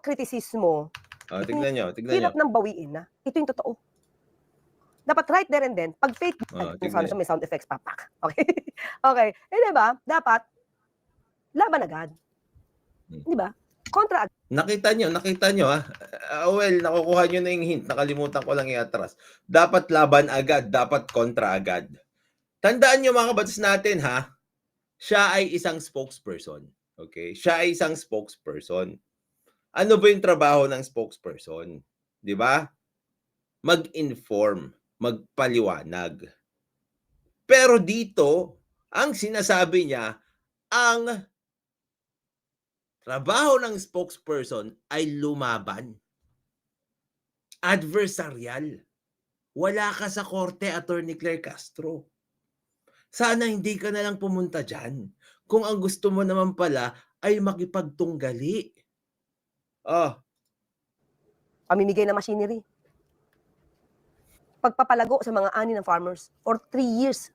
kritisismo, Oh, tignan nyo, tignan nyo. hirap nang bawiin na. Ito yung totoo. Dapat right there and then, pag fake, Oh, may sound, may sound effects pa, pak. Okay? okay. Eh, di ba? Dapat, laban agad. Hmm. Di ba? Kontra agad. Nakita nyo, nakita nyo ha. Ah, well, nakukuha nyo na yung hint. Nakalimutan ko lang i-atras. Dapat laban agad, dapat kontra agad. Tandaan nyo mga kabatas natin ha. Siya ay isang spokesperson. Okay? Siya ay isang spokesperson. Ano ba yung trabaho ng spokesperson? Di ba? Mag-inform, magpaliwanag. Pero dito, ang sinasabi niya, ang trabaho ng spokesperson ay lumaban. Adversarial. Wala ka sa korte, Attorney Claire Castro. Sana hindi ka na lang pumunta dyan. Kung ang gusto mo naman pala ay makipagtunggali. Oh, Pamimigay ng machinery. Pagpapalago sa mga ani ng farmers for three years.